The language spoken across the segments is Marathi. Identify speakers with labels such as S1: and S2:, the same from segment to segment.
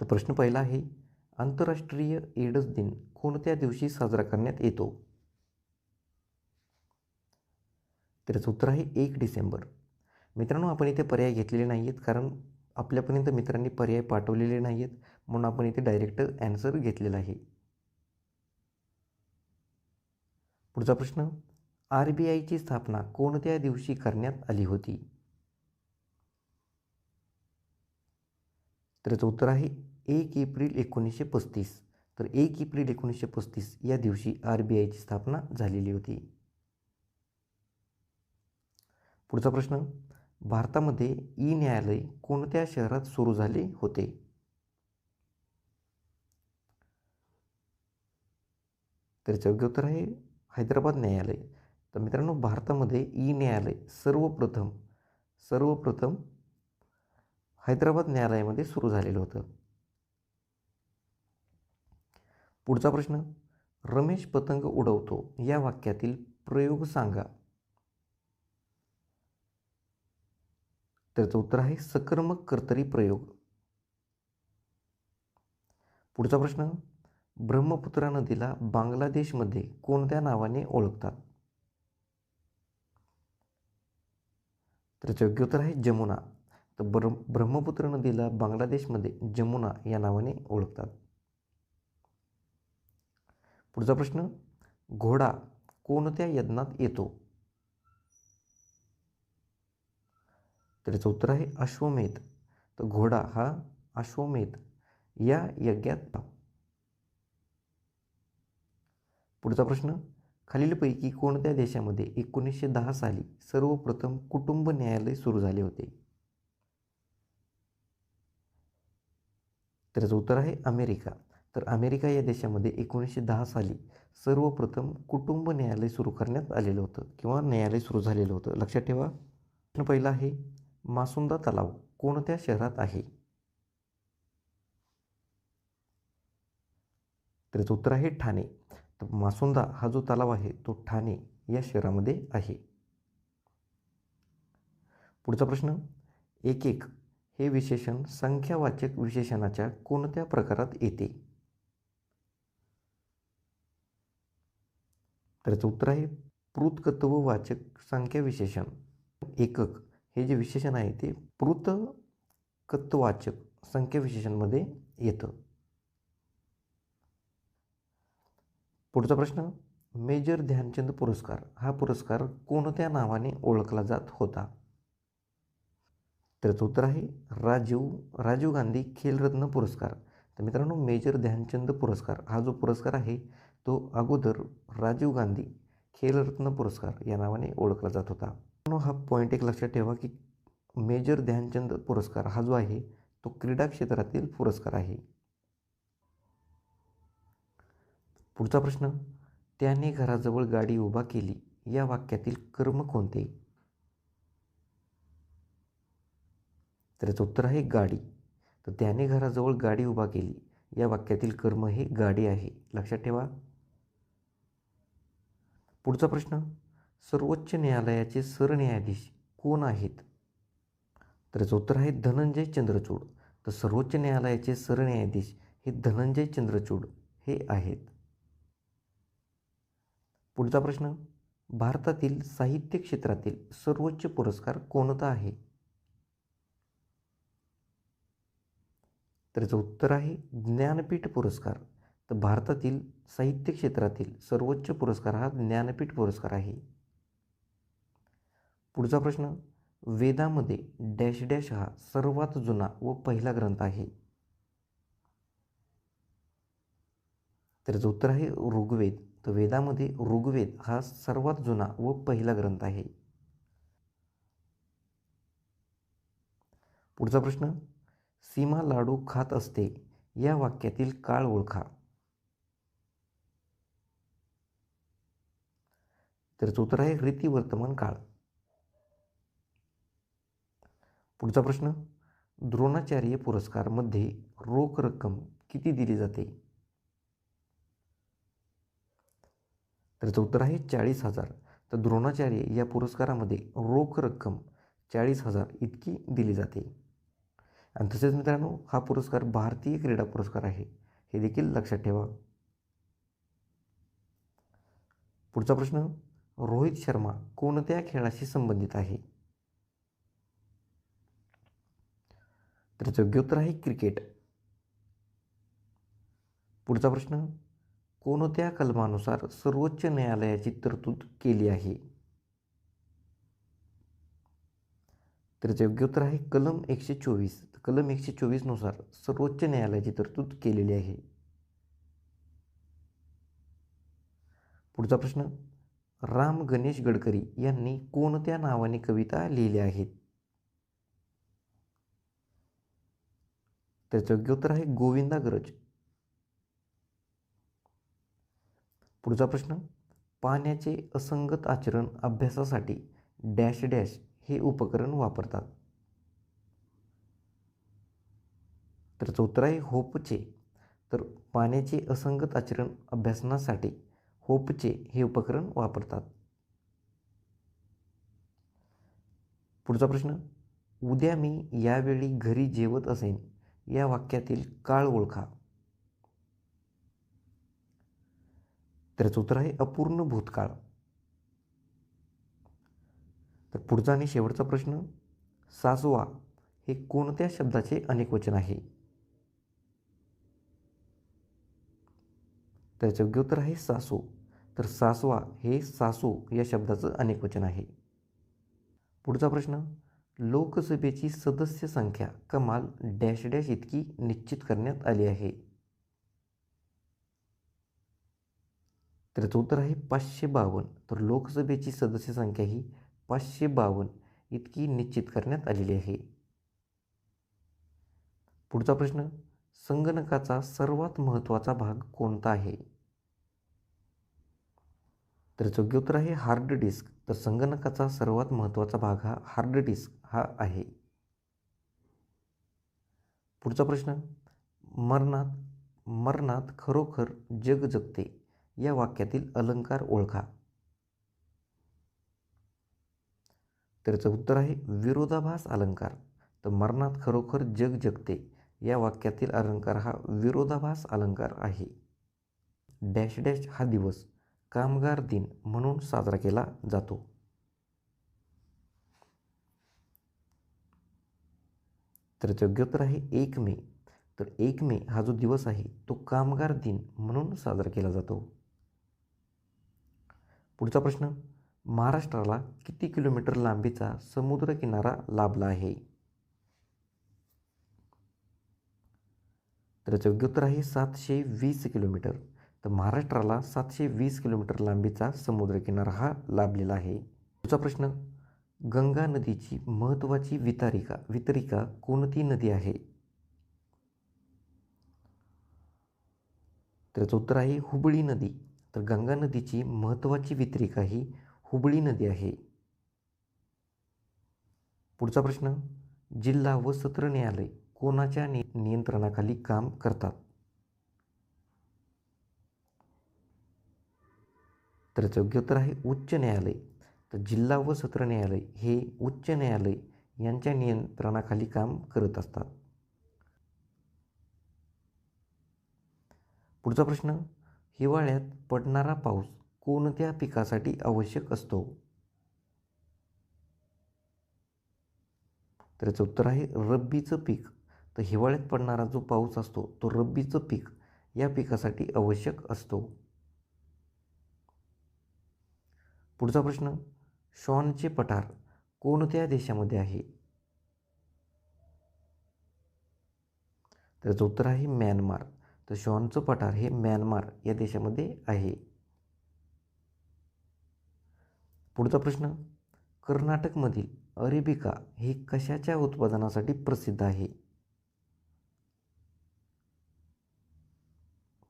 S1: तर प्रश्न पहिला आहे आंतरराष्ट्रीय एड्स दिन कोणत्या दिवशी साजरा करण्यात येतो? तर याचं उत्तर आहे एक डिसेंबर. मित्रांनो आपण इथे पर्याय घेतलेले नाही आहेत कारण आपल्यापर्यंत मित्रांनी पर्याय पाठवलेले नाही आहेत म्हणून आपण इथे डायरेक्ट ॲन्सर घेतलेला आहे. पुढचा प्रश्न आर बी आयची स्थापना कोणत्या दिवशी करण्यात आली होती? तर याचं उत्तर आहे एक एप्रिल एकोणीसशे पस्तीस. तर एक एप्रिल एकोणीसशे पस्तीस या दिवशी आर बी आयची स्थापना झालेली होती. पुढचा प्रश्न. भारतामध्ये ई न्यायालय कोणत्या शहरात सुरू झाले होते? तर योग्य उत्तर आहे हैदराबाद न्यायालय. तर मित्रांनो भारतामध्ये ई न्यायालय सर्वप्रथम सर्वप्रथम हैदराबाद न्यायालयामध्ये सुरू झालेलं होतं. पुढचा प्रश्न. रमेश पतंग उडवतो. या वाक्यातील प्रयोग सांगा. त्याचं उत्तर आहे सकर्मक कर्तरी प्रयोग. पुढचा प्रश्न. ब्रह्मपुत्रा नदीला बांगलादेशमध्ये कोणत्या नावाने ओळखतात? त्याचं योग्य उत्तर आहे जमुना. तर ब्र ब्रह्मपुत्र नदीला बांगलादेशमध्ये जमुना या नावाने ओळखतात. पुढचा प्रश्न घोडा कोणत्या यज्ञात येतो? तर याचं उत्तर आहे अश्वमेध. तर घोडा हा अश्वमेध या यज्ञात पुढचा प्रश्न खालीलपैकी कोणत्या देशामध्ये एकोणीसशे दहा साली सर्वप्रथम कुटुंब न्यायालय सुरू झाले होते? तर याचं उत्तर आहे अमेरिका. तर अमेरिका या देशामध्ये एकोणीसशे दहा साली सर्वप्रथम कुटुंब न्यायालय सुरू करण्यात आलेलं होतं किंवा न्यायालय सुरू झालेलं होतं. लक्षात ठेवा प्रश्न पहिला आहे मासुंदा तलाव कोणत्या शहरात आहे? त्याचं उत्तर आहे ठाणे. तर मासुंदा हा जो तलाव आहे तो ठाणे या शहरामध्ये आहे. पुढचा प्रश्न एक एक हे विशेषण संख्यावाचक विशेषणाच्या कोणत्या प्रकारात येते? त्याचं उत्तर आहे पृतकत्ववाचक संख्या विशेषण. एकक. हे जे विशेषण आहे ते पृतकत्ववाचक संख्या विशेषणमध्ये येतं. पुढचा प्रश्न. मेजर ध्यानचंद पुरस्कार. हा पुरस्कार कोणत्या नावाने ओळखला जात होता? त्याचं उत्तर आहे राजीव राजीव गांधी खेलरत्न पुरस्कार. तर मित्रांनो मेजर ध्यानचंद पुरस्कार. हा जो पुरस्कार आहे तो अगोदर राजीव गांधी खेलरत्न पुरस्कार या नावाने ओळखला जात होता. हा पॉईंट एक लक्षात ठेवा की मेजर ध्यानचंद पुरस्कार हा जो आहे तो क्रीडा क्षेत्रातील पुरस्कार आहे. पुढचा प्रश्न त्याने घराजवळ गाडी उभा केली या वाक्यातील कर्म कोणते? तर याचं उत्तर आहे गाडी. तर त्याने घराजवळ गाडी उभा केली या वाक्यातील कर्म हे गाडी आहे. लक्षात ठेवा. पुढचा प्रश्न सर्वोच्च न्यायालयाचे सरन्यायाधीश कोण आहेत? तर याचं उत्तर आहे धनंजय चंद्रचूड. तर सर्वोच्च न्यायालयाचे सरन्यायाधीश हे धनंजय चंद्रचूड हे आहेत. पुढचा प्रश्न भारतातील साहित्य क्षेत्रातील सर्वोच्च पुरस्कार कोणता आहे? तर याचं उत्तर आहे ज्ञानपीठ पुरस्कार. तर भारतातील साहित्य क्षेत्रातील सर्वोच्च पुरस्कार हा ज्ञानपीठ पुरस्कार आहे. पुढचा प्रश्न वेदामध्ये डॅश डॅश हा सर्वात जुना व पहिला ग्रंथ आहे. तर जो उत्तर आहे ऋग्वेद. तर वेदामध्ये ऋग्वेद हा सर्वात जुना व पहिला ग्रंथ आहे. पुढचा प्रश्न सीमा लाडू खात असते या वाक्यातील काळ ओळखा. तर उत्तर आहे रीती वर्तमान काळ. पुढचा प्रश्न. द्रोणाचार्य पुरस्कारमध्ये रोख रक्कम किती दिली जाते? त्याचं उत्तर आहे चाळीस हजार. तर द्रोणाचार्य या पुरस्कारामध्ये रोख रक्कम चाळीस हजार इतकी दिली जाते. आणि तसेच मित्रांनो हा पुरस्कार भारतीय क्रीडा पुरस्कार आहे. हे देखील लक्षात ठेवा. पुढचा प्रश्न. रोहित शर्मा कोणत्या खेळाशी संबंधित आहे? तर योग्य उत्तर आहे क्रिकेट. पुढचा प्रश्न कोणत्या कलमानुसार सर्वोच्च न्यायालयाची तरतूद केली आहे? तर योग्य उत्तर आहे कलम एकशे चोवीस. कलम एकशे चोवीसनुसार सर्वोच्च न्यायालयाची तरतूद केलेली आहे. पुढचा प्रश्न राम गणेश गडकरी यांनी कोणत्या नावाने कविता लिहिल्या आहेत? त्याचं योग्य उत्तर आहे गोविंदा गरज. पुढचा प्रश्न पाण्याचे असंगत आचरण अभ्यासासाठी डॅश डॅश हे उपकरण वापरतात. त्याचं उत्तर आहे होपचे. तर पाण्याचे असंगत आचरण अभ्यासनासाठी होपचे हे उपकरण वापरतात. पुढचा प्रश्न. उद्या मी यावेळी घरी जेवत असेन या वाक्यातील काळ ओळखा. त्याचं उत्तर आहे अपूर्ण भूतकाळ. तर पुढचा आणि शेवटचा प्रश्न. सासवा हे कोणत्या शब्दाचे अनेक वचन आहे? त्याचं योग्य उत्तर आहे सासू. तर सासवा हे सासू या शब्दाचं अनेक वचन आहे. पुढचा प्रश्न लोकसभेची सदस्य संख्या कमाल डॅश डॅश इतकी निश्चित करण्यात आली आहे. त्याचं उत्तर आहे पाचशे बावन्न तर लोकसभेची सदस्य संख्या ही पाचशे बावन्न इतकी निश्चित करण्यात आलेली आहे. पुढचा प्रश्न संगणकाचा सर्वात महत्त्वाचा भाग कोणता आहे? तर योग्य उत्तर आहे हार्ड डिस्क तर संगणकाचा सर्वात महत्त्वाचा भाग हा हार्ड डिस्क हा आहे. पुढचा प्रश्न. मरणात मरणात खरोखर जग जगते. या वाक्यातील अलंकार ओळखा. त्याचं उत्तर आहे विरोधाभास अलंकार. तर मरणात खरोखर जग जगते. या वाक्यातील अलंकार हा विरोधाभास अलंकार आहे. डॅश डॅश हा दिवस. कामगार दिन म्हणून साजरा केला जातो. तर योग्य उत्तर आहे एक मे तर एक मे हा जो दिवस आहे तो कामगार दिन म्हणून साजरा केला जातो. पुढचा प्रश्न महाराष्ट्राला किती किलोमीटर लांबीचा समुद्रकिनारा लाभला आहे? तर योग्य उत्तर आहे सातशे वीस किलोमीटर तर महाराष्ट्राला सातशे वीस किलोमीटर लांबीचा समुद्रकिनारा हा लाभलेला आहे. पुढचा प्रश्न गंगा नदीची महत्त्वाची वितारिका वितरिका कोणती नदी आहे? त्याचं उत्तर आहे हुबळी नदी. तर गंगा नदीची महत्त्वाची वितरिका ही हुबळी नदी आहे. पुढचा प्रश्न जिल्हा व सत्र न्यायालय कोणाच्या नि नियंत्रणाखाली काम करतात? तर योग्य उत्तर आहे उच्च न्यायालय. तर जिल्हा व सत्र न्यायालय हे उच्च न्यायालय यांच्या नियंत्रणाखाली काम करत असतात. पुढचा प्रश्न हिवाळ्यात पडणारा पाऊस कोणत्या पिकासाठी आवश्यक असतो? तर याचं उत्तर आहे रब्बीचं पीक. तर हिवाळ्यात पडणारा जो पाऊस असतो तो रब्बीचं पीक या पिकासाठी आवश्यक असतो. पुढचा प्रश्न शॉनचे पठार कोणत्या देशामध्ये आहे? त्याचं उत्तर आहे म्यानमार. तर शॉनचं पठार हे म्यानमार या देशामध्ये आहे. पुढचा प्रश्न कर्नाटकमधील अरेबिका हे कशाच्या उत्पादनासाठी प्रसिद्ध आहे?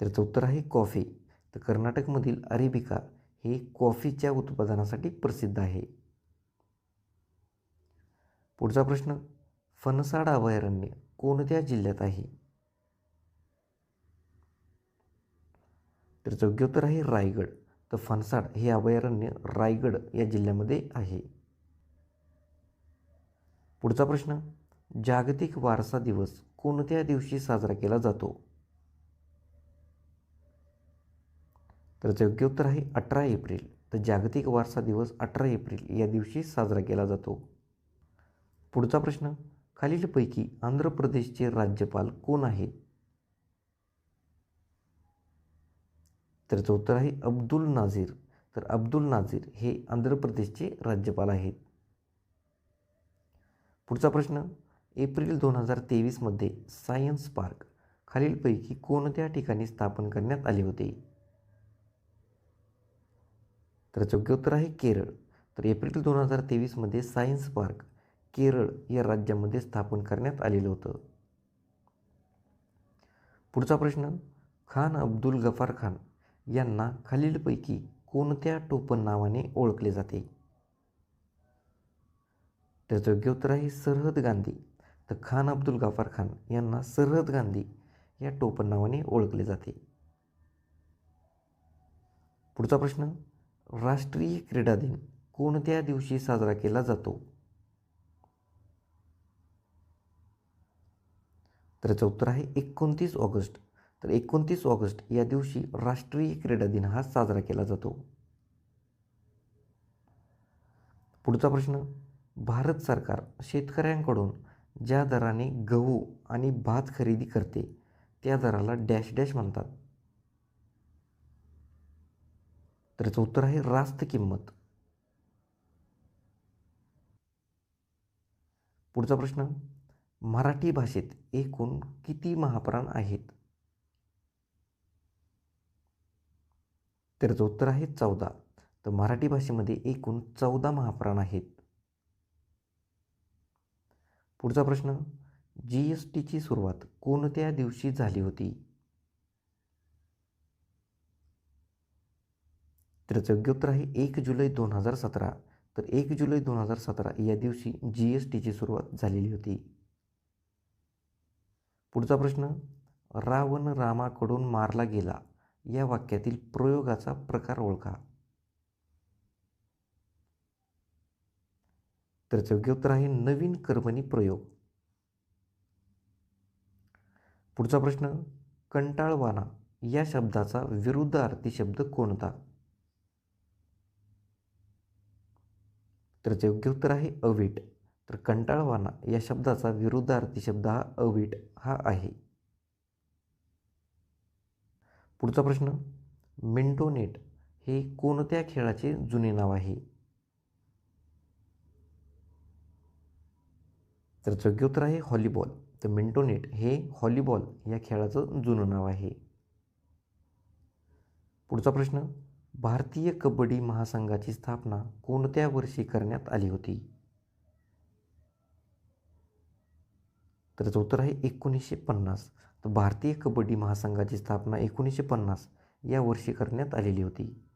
S1: त्याचं उत्तर आहे कॉफी. तर कर्नाटकमधील अरेबिका हे कॉफीच्या उत्पादनासाठी प्रसिद्ध आहे. पुढचा प्रश्न फणसाड अभयारण्य कोणत्या जिल्ह्यात आहे? तर योग्य उत्तर आहे रायगड. तर फणसाड हे अभयारण्य रायगड या जिल्ह्यामध्ये आहे. पुढचा प्रश्न जागतिक वारसा दिवस कोणत्या दिवशी साजरा केला जातो? तर योग्य उत्तर आहे अठरा एप्रिल. तर जागतिक वारसा दिवस अठरा एप्रिल या दिवशी साजरा केला जातो. पुढचा प्रश्न खालीलपैकी आंध्र प्रदेशचे राज्यपाल कोण आहेत त्याचं उत्तर आहे अब्दुल नाझीर. तर अब्दुल नाझीर हे आंध्र प्रदेशचे राज्यपाल आहेत. पुढचा प्रश्न एप्रिल दोन हजार तेवीसमध्ये सायन्स पार्क खालीलपैकी कोणत्या ठिकाणी स्थापन करण्यात आले होते? तर योग्य उत्तर आहे केरळ तर एप्रिल दोन हजार तेवीसमध्ये सायन्स पार्क केरळ या राज्यामध्ये स्थापन करण्यात आलेलं होतं. पुढचा प्रश्न खान अब्दुल गफार खान यांना खालीलपैकी कोणत्या टोपण नावाने ओळखले जाते? त्याचं योग्य उत्तर आहे सरहद गांधी तर खान अब्दुल गफार खान यांना सरहद गांधी या टोपण नावाने ओळखले जाते. पुढचा प्रश्न राष्ट्रीय क्रीडा दिन कोणत्या दिवशी साजरा केला जातो? तर याचं उत्तर आहे एकोणतीस ऑगस्ट. तर एकोणतीस ऑगस्ट या दिवशी राष्ट्रीय क्रीडा दिन हा साजरा केला जातो. पुढचा प्रश्न भारत सरकार शेतकऱ्यांकडून ज्या दराने गहू आणि भात खरेदी करते त्या दराला डॅश डॅश म्हणतात. तर याचं उत्तर आहे रास्त किंमत. पुढचा प्रश्न मराठी भाषेत एकूण किती महाप्राण आहेत? तर याचं उत्तर आहे चौदा. तर मराठी भाषेमध्ये एकूण चौदा महाप्राण आहेत. पुढचा प्रश्न जी एस टीची सुरुवात कोणत्या दिवशी झाली होती? तर योग्य उत्तर आहे एक जुलै दोन हजार सतरा. तर एक जुलै दोन हजार सतरा या दिवशी जी एस टीची सुरुवात झालेली होती. पुढचा प्रश्न रावण रामाकडून मारला गेला या वाक्यातील प्रयोगाचा प्रकार ओळखा. तर योग्य उत्तर आहे नवीन कर्मणी प्रयोग. पुढचा प्रश्न कंटाळवाणा या शब्दाचा विरुद्ध आरती शब्द कोणता? तर जे योग्य उत्तर आहे अवीट. तर कंटाळवाणा या शब्दाचा विरुद्धार्थी शब्द हा अवीट हा आहे. पुढचा प्रश्न. मिंटोनेट हे कोणत्या खेळाचे जुने नाव आहे? तर योग्य उत्तर आहे हॉलीबॉल. तर मिंटोनेट हे हॉलीबॉल या खेळाचं जुनं नाव आहे. पुढचा प्रश्न. भारतीय कबड्डी महासंघाची स्थापना कोणत्या वर्षी करण्यात आली होती? तर उत्तर आहे एकोणीसशे पन्नास. तर भारतीय कबड्डी महासंघाची स्थापना एकोणीसशे पन्नास या वर्षी करण्यात आलेली होती.